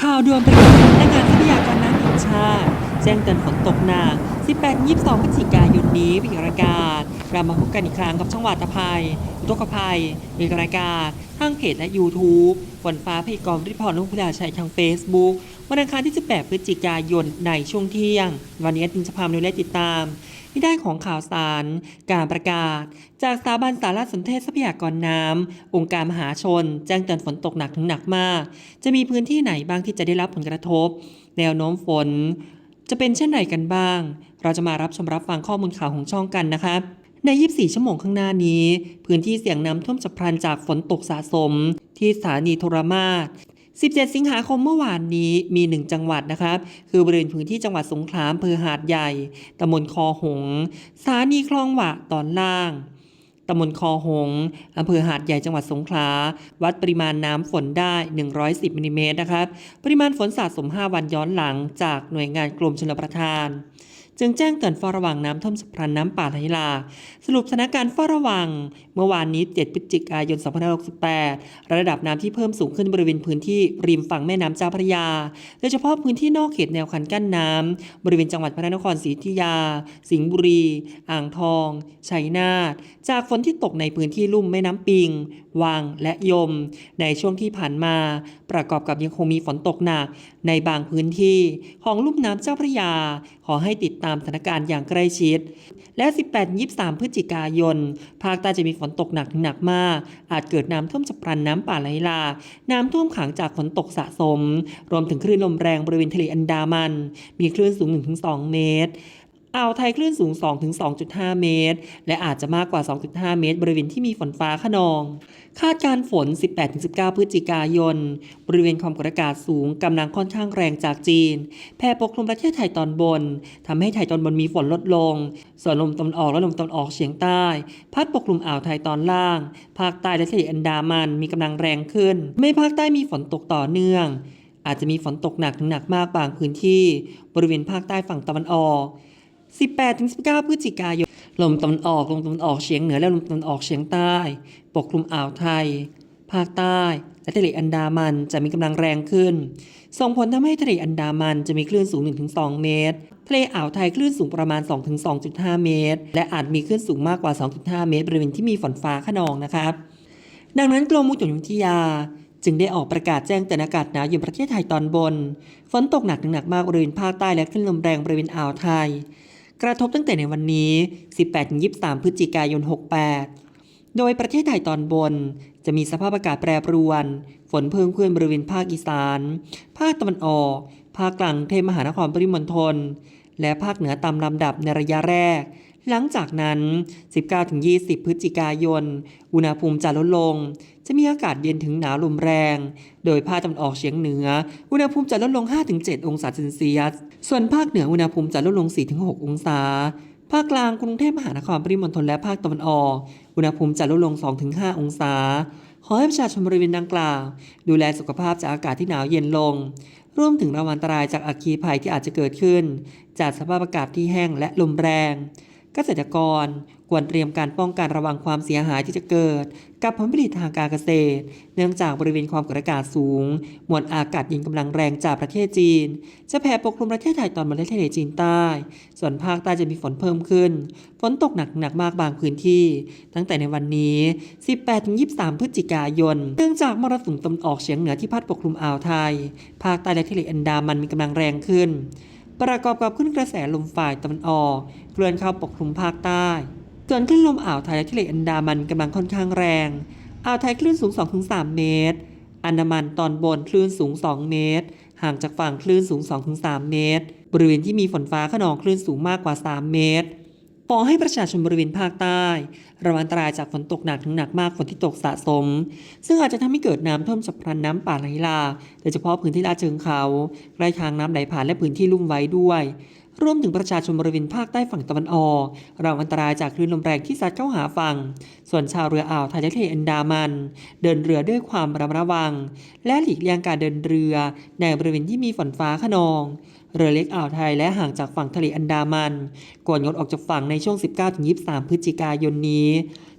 ข่าวด่วนประกาศสำนักงานทรัพยากรน้ำแห่งชาติ แจ้งเตือนฝนตกหนัก 18-22 พฤศจิกายนนี้เป็นรายการเรามาพบกันอีกครั้งกับช่องวาตภัยอุทกภัยมีรายการทางเพจและ YouTube ฝนฟ้าพยากรณ์ริพรนุ่งพุทาชัยทาง Facebook วันอังคารที่ 18 พฤศจิกายนในช่วงเที่ยง วันนี้ตินจะพามาดูและติดตาม ที่ได้ของข่าวสาร การประกาศ จากสถาบันสารสนเทศทรัพยากรน้ำองค์การมหาชน แจ้งเตือนฝนตกหนักถึงหนักมาก จะมีพื้นที่ไหนบ้างที่จะได้รับผลกระทบ แนวโน้มฝน จะเป็นเช่นไรกันบ้าง เราจะมารับชมรับฟังข้อมูลข่าวของช่องกันนะครับใน 24 ชั่วโมงข้างหน้านี้ พื้นที่เสี่ยงน้ำท่วมฉับพลันจากฝนตกสะสม ที่สถานีโทรมาศ 17 สิงหาคมเมื่อวานนี้มี 1 จังหวัดนะครับ คือบริเวณพื้นที่จังหวัดสงขลาอำเภอหาดใหญ่ตำบลคอหงส์สถานีคลองหวะตอนล่างตำบลคอหงส์อำเภอหาดใหญ่จังหวัดสงขลา วัดปริมาณน้ำฝนได้ 110มิลลิเมตรนะครับ ปริมาณฝนสะสม 5 วันย้อนหลังจากหน่วยงานกรมชลประทาน จึงแจ้งเตือนเฝ้าระวังน้ำท่วมฉับพลันน้ำป่าไหลหลากสรุปสถานการณ์เฝ้าระวัง เมื่อวานนี้ 7 พฤศจิกายน 2568 ระดับน้ำที่เพิ่มสูงขึ้นบริเวณพื้นที่ริมฝั่งแม่น้ำเจ้าพระยา โดยเฉพาะพื้นที่นอกเขตแนวคันกั้นน้ำบริเวณจังหวัดพระนครศรีอยุธยา สิงห์บุรี อ่างทอง ชัยนาท จากฝนที่ตกในพื้นที่ลุ่มแม่น้ำปิง วัง และยม ในช่วงที่ผ่านมา ประกอบกับยังคงมีฝนตกหนัก ในบางพื้นที่ของลุ่มน้ำเจ้าพระยา ขอให้ติดตามามสถานการณ์อย่างใกล้ชิด และ 18-23 พฤศจิกายน ภาคใต้จะมีฝนตกหนักถึงหนักมาก อาจเกิดน้ำท่วมฉับพลันน้ำป่าไหลหลากน้ำท่วมขังจากฝนตกสะสม รวมถึงคลื่นลมแรงบริเวณทะเลอันดามัน มีคลื่นสูง 1-2 เมตร อ่าวไทยคลื่นสูง 2-2.5 เมตร และอาจจะมากกว่า 2.5 เมตร บริเวณที่มีฝนฟ้าขนอง คาดการฝน 18-19 พฤศจิกายน บริเวณความกดอากาศสูงกำลังค่อนข้างแรงจากจีน แผ่ปกคลุมประเทศไทยตอนบนทำให้ไทยตอนบนมีฝนลดลง ส่วนลมตะวันออกและลมตะวันออกเฉียงใต้ พัดปกคลุมอ่าวไทยตอนล่าง ภาคใต้และทะเลอันดามันมีกำลังแรงขึ้น ไม่ภาคใต้มีฝนตกต่อเนื่อง อาจจะมีฝนตกหนักถึงหนักมากบางพื้นที่ บริเวณภาคใต้ฝั่งตะวันออก 18-19 พฤศจิกายน ลมตะวันออก ลมตะวันออกเฉียงเหนือและลมตะวันออกเฉียงใต้ ปกคลุมอ่าวไทย ภาคใต้ และทะเลอันดามันจะมีกำลังแรงขึ้น ส่งผลทำให้ทะเลอันดามันจะมีคลื่นสูง 1-2 เมตร ทะเลอ่าวไทยคลื่นสูงประมาณ 2-2.5 เมตร และอาจมีคลื่นสูงมากกว่า 2.5 เมตร บริเวณที่มีฝนฟ้าขนองนะครับ ดังนั้นกรมอุตุนิยมวิทยาจึงได้ออกประกาศแจ้งเตือนอากาศหนาวเย็นประเทศไทยตอนบน ฝนตกหนักถึงหนักมากบริเวณภาคใต้และคลื่นลมแรงบริเวณอ่าวไทย กระทบตั้งแต่ในวันนี้ 18-23 พฤศจิกายน 68 โดยประเทศไทยตอนบน จะมีสภาพอากาศแปรปรวน ฝนเพิ่มขึ้นบริเวณภาคอีสาน ภาคตะวันออก ภาคกลางเทพมหานครปริมณฑล และภาคเหนือตามลำดับในระยะแรก หลังจากนั้น 19-20 พฤศจิกายน อุณหภูมิจะลดลง จะมีอากาศเย็นถึงหนาวลมแรง โดยภาคตะวันออกเฉียงเหนือ อุณหภูมิจะลดลง 5-7 องศาเซนเซียส ส่วนภาคเหนืออุณหภูมิจะลดลง 4-6 องศาภาคกลางกรุงเทพมหานครปริมณฑลและภาคตะวันออก อุณหภูมิจะลดลง 2-5 องศา ขอให้ประชาชนบริเวณดังกล่าว ดูแลสุขภาพจากอากาศที่หนาวเย็นลงรวมถึงระวังอันตรายจากอัคคีภัยที่อาจจะเกิดขึ้น จากสภาพอากาศที่แห้งและลมแรง เกษตรกรควรเตรียมการป้องกันระวังความเสียหายที่จะเกิด กับผลผลิตทางการเกษตร เนื่องจากบริเวณความกดอากาศสูง มวลอากาศเย็นกำลังแรงจากประเทศจีน จะแผ่ปกคลุมประเทศไทยตอนบนและทะเลจีนใต้ ส่วนภาคใต้จะมีฝนเพิ่มขึ้น ฝนตกหนักหนักมากบางพื้นที่ ตั้งแต่ในวันนี้ 18-23 พฤศจิกายน เนื่องจากมรสุมตะวันออกเฉียงเหนือที่พัดปกคลุมอ่าวไทย ภาคใต้และทะเลอันดามันมีกำลังแรงขึ้น ประกอบกับขึ้นกระแสลมฝ่ายตะวันออกเคลื่อนเข้าปกคลุมภาคใต้ ส่วนคลื่นลมอ่าวไทยและทะเลอันดามันกำลังค่อนข้างแรง อ่าวไทยคลื่นสูง 2-3 เมตร อันดามันตอนบนคลื่นสูง 2 เมตร ห่างจากฝั่งคลื่นสูง 2-3 เมตร บริเวณที่มีฝนฟ้าขนองคลื่นสูงมากกว่า 3 เมตร ขอให้ประชาชนบริเวณภาคใต้ระวังอันตรายจากฝนตกหนักถึงหนักมากฝนที่ตกสะสม ซึ่งอาจจะทำให้เกิดน้ำท่วมฉับพลันน้ำป่าไหลหลากโดยเฉพาะพื้นที่ลาดเชิงเขาใกล้ทางน้ำไหลผ่านและพื้นที่ลุ่มไว้ด้วย รวมถึงประชาชนบริเวณภาคใต้ฝั่งตะวันออกระวังอันตรายจากคลื่นลมแรงที่ซัดเข้าหาฝั่ง ส่วนชาวเรืออ่าวไทยและทะเลอันดามัน เดินเรือด้วยความระมัดระวัง และหลีกเลี่ยงการเดินเรือ ในบริเวณที่มีฝนฟ้าขนอง เรือเล็กอ่าวไทยและห่างจากฝั่งทะเลอันดามันควรงดออกจากฝั่งในช่วง 19-23 พฤศจิกายนนี้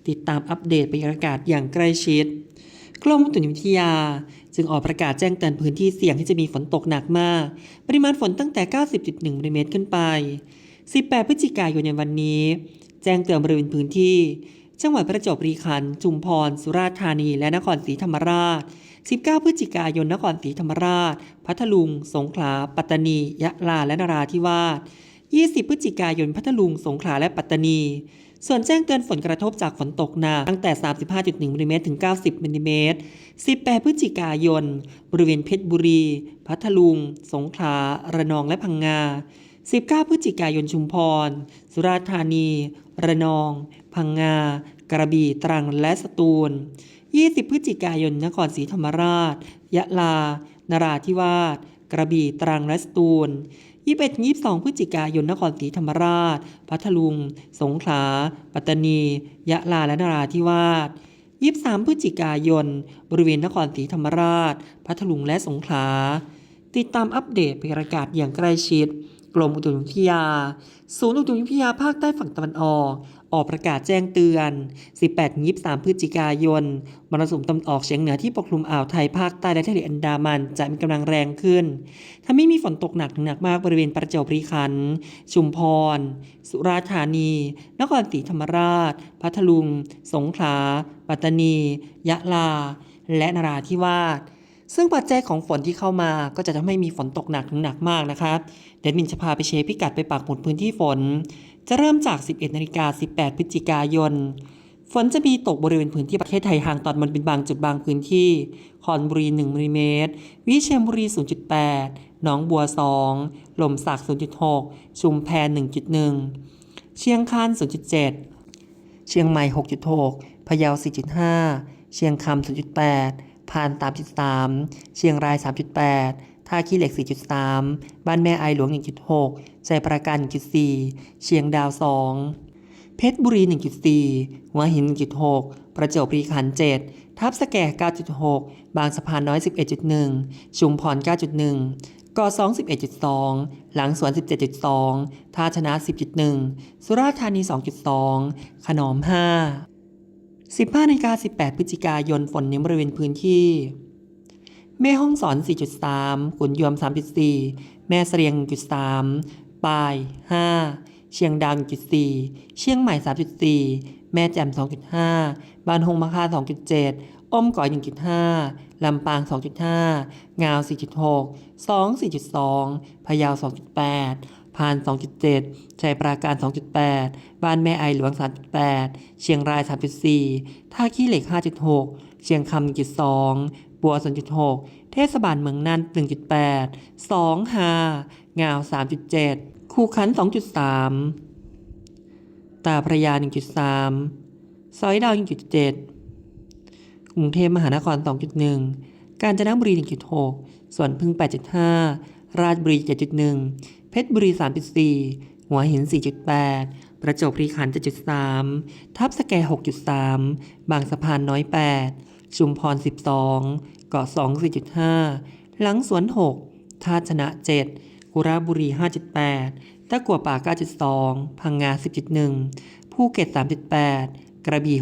ติดตามอัปเดตบรรยากาศอย่างใกล้ชิด กรมอุตุนิยมวิทยา จึงออกประกาศแจ้งเตือนพื้นที่เสี่ยงที่จะมีฝนตกหนักมาก ปริมาณฝนตั้งแต่ 90.1มิลลิเมตรขึ้นไป 18 พฤศจิกายนในวันนี้ แจ้งเตือนบริเวณพื้นที่ จังหวัดประจวบคีรีขันธ์จุมพร สุราษฎร์ธานี และนครศรีธรรมราช 19 พฤศจิกายน นครศรีธรรมราช พัทลุง สงขลา ปัตตานี ยะลา และนราธิวาส 20 พฤศจิกายน พัทลุง สงขลา และปัตตานี ส่วนแจ้งเตือนฝนกระทบจากฝนตกหนักตั้งแต่ 35.1มิลลิเมตรถึง 90มิลลิเมตร18พฤศจิกายน บริเวณเพชรบุรี พัทลุง สงขลา ระนอง และพังงา 19พฤศจิกายนชุมพร สุราษฎร์ธานี ระนอง พังงา กระบี่ ตรัง และสตูล 20 พฤศจิกายน นครศรีธรรมราช ยะลา นราธิวาส กระบี่ ตรัง และสตูล 21 22 พฤศจิกายน นครศรีธรรมราช พัทลุง สงขลา ปัตตานี ยะลา และนราธิวาส 23 พฤศจิกายน บริเวณนครศรีธรรมราช พัทลุง และสงขลา ติดตามอัปเดตประกาศอย่างใกล้ชิด กรมอุตุนิยมวิทยา ศูนย์อุตุนิยมวิทยาภาคใต้ฝั่งตะวันออก ออกประกาศแจ้งเตือน 18-23 พฤศจิกายน มรสุมตะวันออกเฉียงเหนือที่ปกคลุมอ่าวไทยภาคใต้และทะเลอันดามันจะมีกำลังแรงขึ้นทำให้มีฝนตกหนักถึงหนักมากบริเวณประจวบคีรีขันธ์ ชุมพร สุราษฎร์ธานี นครศรีธรรมราช พัทลุง สงขลา ปัตตานี ยะลา และนราธิวาส ซึ่งปัจจัยของฝนที่เข้ามาก็จะทำให้มีฝนตกหนักถึงหนักมากนะครับเดยวมินจะพาไปเชฟพิกัดไปปักหมุดพื้นที่ฝน จะเริ่มจาก 11นาฬิกา18 พฤศจิกายน ฝนจะมีตกบริเวณพื้นที่ประเทศไทยห่างตอนบนเป็นบางจุดบางพื้นที่คอนบุรี1มิลลิเมตร วิเชียรบุรี 0.8 หนองบัว 2 ลมสัก 0.6 ชุมแพ1.1 เชียงคาน0.7 เชียงใหม่ 6.6 พะเยา 4.5 เชียงคำ0.8 พาน3.3 เชียงราย 3.8 ท่าขี้เหล็ก 4.3 บ้านแม่ไอหลวง 1.6ใจประการ 1.4 เชียงดาว 2 เพชรบุรี 1.4 หัวหิน 1.6 ประจวบคีรีขันธ์7ทับสแก่ 9.6 บางสะพานน้อย 11.1 ชุมพร 9.1ก่อ2 11.2 หลังสวน 17.2 ท่าชนะ 10.1 สุราษฎร์ธานี 2.2 ขนอม 5 15นาฬิกา18 พฤศจิกายนฝนเน้นบริเวณพื้นที่ แม่ห้องสอน 4.3ขุนยวม 3.4 แม่เสรียง 1.3 ปาย 5 เชียงดาว 1.4 เชียงใหม่ 3.4 แม่แจ่ม 2.5 บ้านหงมะค่า 2.7 อ้อมก๋อย 1.5 ลำปาง 2.5 งาว 4.6 2 4.2 พะเยา 2.8 พาน 2.7 ชัยปราการ 2.8 บ้านแม่ไอหลวง 3.8 เชียงราย 3.4 ท่าขี้เหล็ก 5.6 เชียงคำ1.2บัว 0.6 เทศบาลเมืองน่าน 1.8 2 5งาว 3.7 คูขัน 2.3 ตาพระยา 1.3 ซอยดาว 1.7 กรุงเทพมหานคร 2.1 กาญจนบุรี 1.6 ส่วนพึ่ง 8.5ราชบุรี 7.1 เพชรบุรี 3.4 หัวหิน 4.8 ประจวบคีรีขันธ์7.3 ทับสแก 6.3 บางสะพานน้อย 8 ชุมพร 12 เกาะ 2 4.5 หลังสวน 6 ท่าชนะ 7 กุราบุรี 5.8 ตะกัวป่า 9.2 พังงา 10.1 ภูเก็ต 3.8 กระบี่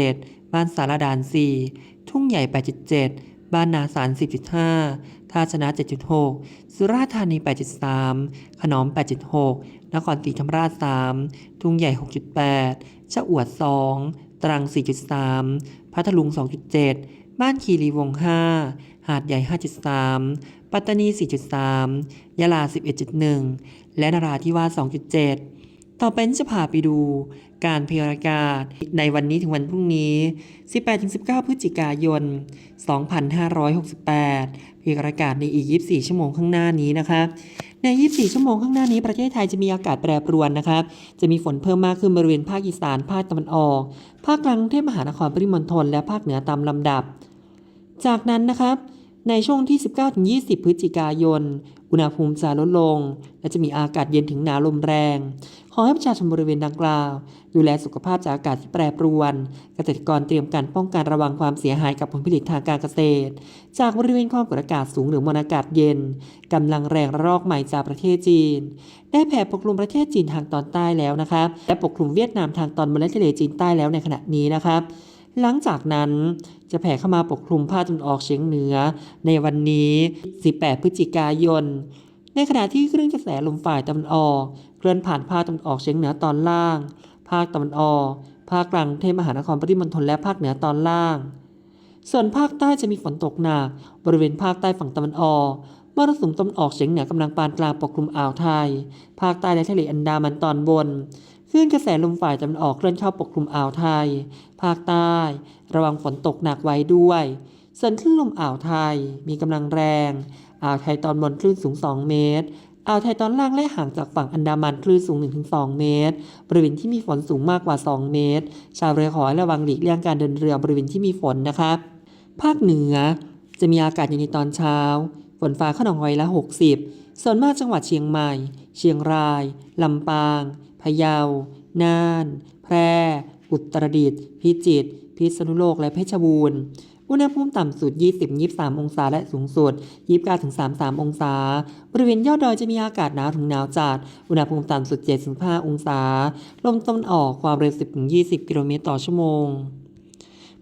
6.7 บ้านสารดาน 4 ทุ่งใหญ่ 8.7 บ้านนาสาร 10.5 ท่าชนะ 7.6 สุราษฎร์ธานี 8.3 ขนอม 8.6 นครศรีธรรมราช 3 ทุ่งใหญ่ 6.8 ชะอวด 2 ตรัง 4.3 พัทลุง 2.7 บ้านคีรีวง 5 หาดใหญ่ 5.3 ปัตตานี 4.3 ยะลา 11.1 และนราธิวาส 2.7 ต่อไปจะพาไปดูการพยากรณ์อาศในวันนี้ถึงวันพรุ่งนี้ 18-19 พฤศจิกายน 2568 พยากรณ์อาศในอีก 24 ชั่วโมงข้างหน้านี้นะคะใน 24 ชั่วโมงข้างหน้านี้ ประเทศไทยจะมีอากาศแปรปรวนนะครับจะมีฝนเพิ่มมากขึ้นบริเวณภาคอีสาน ภาคตะวันออก ภาคกลางกรุงเทพมหานคร ปริมณฑล และภาคเหนือตามลำดับ จากนั้นนะครับ ในช่วงที่ 19-20 พฤศจิกายน อุณหภูมิจะลดลง และจะมีอากาศเย็นถึงหนาวลมแรง ขอให้ประชาชนบริเวณดังกล่าว ดูแลสุขภาพจากอากาศที่แปรปรวน เกษตรกรเตรียมการป้องกันระวังความเสียหายกับผลผลิตทางการเกษตร จากบริเวณความกดอากาศสูงหรือมวลอากาศเย็นกำลังแรงระลอกใหม่จากประเทศจีน ได้แผ่ปกคลุมประเทศจีนทางตอนใต้แล้วนะครับและปกคลุมเวียดนามทางตอนบนและทะเลจีนใต้แล้วในขณะนี้นะครับ หลังจากนั้นจะแผ่เข้ามาปกคลุมภาคตะวันออกเฉียงเหนือ ในวันนี้ 18 พฤศจิกายน ในขณะที่คลื่นกระแสลมฝ่ายตะวันออกเคลื่อนผ่านภาคตะวันออกเฉียงเหนือตอนล่าง ภาคตะวันออก ภาคกลางกรุงเทพมหานครปริมณฑลและภาคเหนือตอนล่าง ส่วนภาคใต้จะมีฝนตกหนักบริเวณภาคใต้ฝั่งตะวันออกมรสุมตะวันออกเฉียงเหนือกำลังปานกลางปกคลุมอ่าวไทย ภาคใต้และทะเลอันดามันตอนบน คลื่นกระแสลมฝ่ายตะวันออกเคลื่อนเข้าปกคลุมอ่าวไทย ภาคใต้ ระวังฝนตกหนักไว้ด้วย ส่วนคลื่นลมอ่าวไทยมีกำลังแรง อ่าวไทยตอนบนคลื่นสูง 2 เมตร อ่าวไทยตอนล่างและห่างจากฝั่งอันดามันคลื่นสูง 1-2 เมตร บริเวณที่มีฝนสูงมากกว่า 2 เมตร ชาวเรือขอระวังหลีกเลี่ยงการเดินเรือบริเวณที่มีฝนนะครับภาคเหนือ จะมีอากาศเย็นในตอนเช้า ฝนฟ้าขนองร้ละ 60 ส่วนมากจังหวัดเชียงใหม่ เชียงราย ลำปาง พะเยา น่าน แพร่ อุตรดิตถ์ พิจิตร พิษณุโลก และเพชรบูรณ์ อุณหภูมิต่ำสุด 20-23 องศาและสูงสุด 29-33 องศา บริเวณยอดดอยจะมีอากาศหนาวถึงหนาวจัด อุณหภูมิต่ำสุด 7-5 องศา ลมตะวันออกความเร็ว 10-20 กิโลเมตรต่อชั่วโมง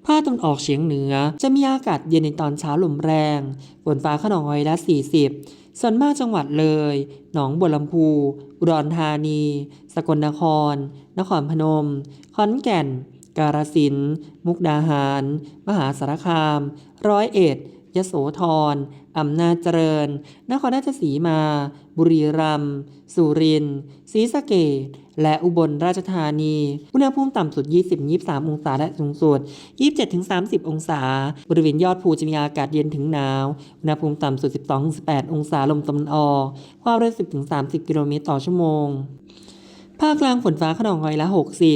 ภาคตะวันออกเฉียงเหนือจะมีอากาศเย็นในตอนเช้าลมแรง ฝนฟ้าขนองร้อยละ 40 ส่วนมากจังหวัดเลย หนองบัวลำพูอุดรธานี สกลนคร นครพนม ขอนแก่น กาฬสินธุ์มุกดาหาร มหาสารคาม ร้อยเอ็ดยโสธร อำนาจเจริญ นครราชสีมา บุรีรัมย์ สุรินทร์ ศรีสะเกษและอุบลราชธานี อุณหภูมิต่ำสุด 20-23 องศา และสูงสุด 27-30 องศา บริเวณยอดภูจะมีอากาศเย็นถึงหนาว อุณหภูมิต่ำสุด 12-18 องศา ลมตะวันออก ความเร็ว 10-30 กิโลเมตรต่อชั่วโมง ภาคกลางฝนฟ้าขนองร้อยละ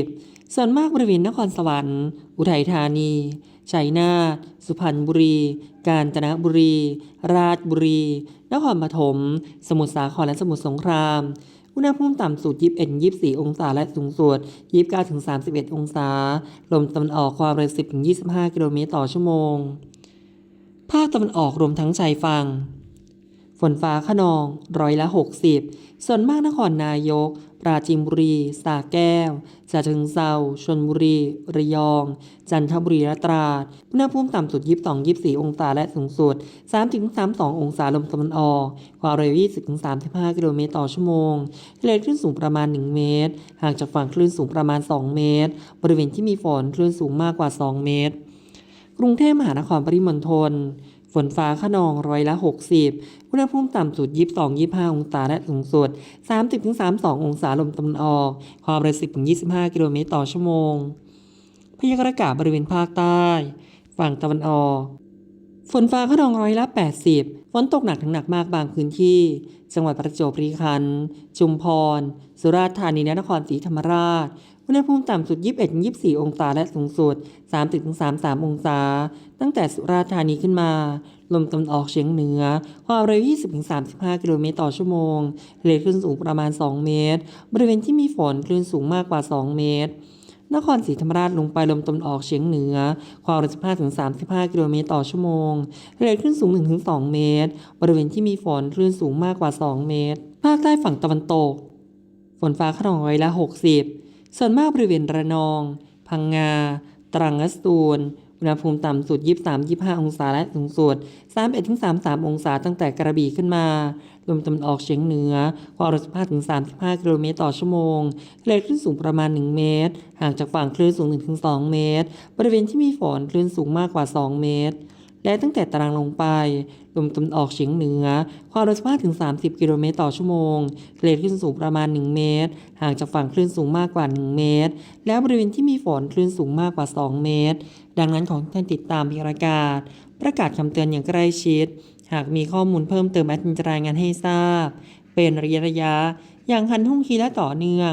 60ส่วนมากบริเวณนครสวรรค์ อุทัยธานี ชัยนาท สุพรรณบุรี กาญจนบุรี ราชบุรี นครปฐม สมุทรสาครและสมุทรสงคราม อุณหภูมิต่ำสุด 21-24 องศา และสูงสุด 29-31 องศา ลมตะวันออกความเร็ว 10-25 กิโลเมตรต่อชั่วโมง ภาคตะวันออกรวมทั้งชายฝั่ง ฝนฟ้าขนองร้อยละ 60 ส่วนมากนครนายก ปราจีนบุรีสระแก้วฉะเชิงเซาชลบุรี ระยอง จันทบุรีและตราดอุณหภูมิต่ำสุด 22-24 องศาและสูงสุด 3-32 องศาลมตะวันออกความเร็ว 20-35 กิโลเมตรต่อชั่วโมงทะเลคลื่นสูงประมาณ 1 เมตร ห่างจากฝั่งคลื่นสูงประมาณ 2 เมตร บริเวณที่มีฝนคลื่นสูงมากกว่า 2 เมตร กรุงเทพมหานครปริมณฑล ฝนฟ้าขนองร้อยละ 60 อุณหภูมิต่ำสุด 22-25 องศาและสูงสุด 30-32 องศาลมตะวันออก ความเร็ว 10-25 กิโลเมตรต่อชั่วโมง พยากรณ์อากาศบริเวณภาคใต้ ฝั่งตะวันออก ฝนฟ้าขนองร้อยละ 80 ฝนตกหนักถึงหนักมากบางพื้นที่ จังหวัดประจวบคีรีขันธ์ ชุมพร สุราษฎร์ธานีและนครศรีธรรมราช อุณหภูมิต่ำสุด 21-24 องศาและสูงสุด 30-33 องศา ตั้งแต่สุราษฎร์ธานีขึ้นมา ลมตะวันออกเฉียงเหนือ ความเร็ว 20-35 กิโลเมตรต่อชั่วโมงทะเลคลื่นสูงประมาณ 2 เมตร บริเวณที่มีฝนคลื่นสูงมากกว่า 2 เมตร นครศรีธรรมราชลงไปลมตะวันออกเฉียงเหนือ ความเร็ว 15-35 กิโลเมตรต่อชั่วโมงทะเลคลื่นสูง 1-2 เมตร บริเวณที่มีฝนคลื่นสูงมากกว่า 2 เมตร ภาคใต้ฝั่งตะวันตก ฝนฟ้าขนองร้อยละ 60 ส่วนมากบริเวณระนอง พังงา ตรังและสตูล อุณหภูมิต่ำสุด 23-25 องศาและสูงสุด 31-33 องศาตั้งแต่กระบี่ขึ้นมา ลมตะวันออกเฉียงเหนือ ความเร็ว15-35 กิโลเมตรต่อชั่วโมงทะเลคลื่นสูงประมาณ 1 เมตร ห่างจากฝั่งคลื่นสูง 1-2 เมตร บริเวณที่มีฝนคลื่นสูงมากกว่า 2 เมตร และตั้งแต่ตารางลงไป ลมตะวันออกเฉียงเหนือ ความเร็ว15ถึง 30 กิโลเมตรต่อชั่วโมงทะเลคลื่นสูงประมาณ 1 เมตร ห่างจากฝั่งคลื่นสูงมากกว่า 1 เมตร และบริเวณที่มีฝนคลื่นสูงมากกว่า 2 เมตร ดังนั้นขอให้ท่านติดตามพยากรณ์อากาศ ประกาศคำเตือนอย่างใกล้ชิด หากมีข้อมูลเพิ่มเติมแอดมินจะรายงานให้ทราบ เป็นระยะระยะๆอย่างทันทุ่งทีและต่อเนื่อง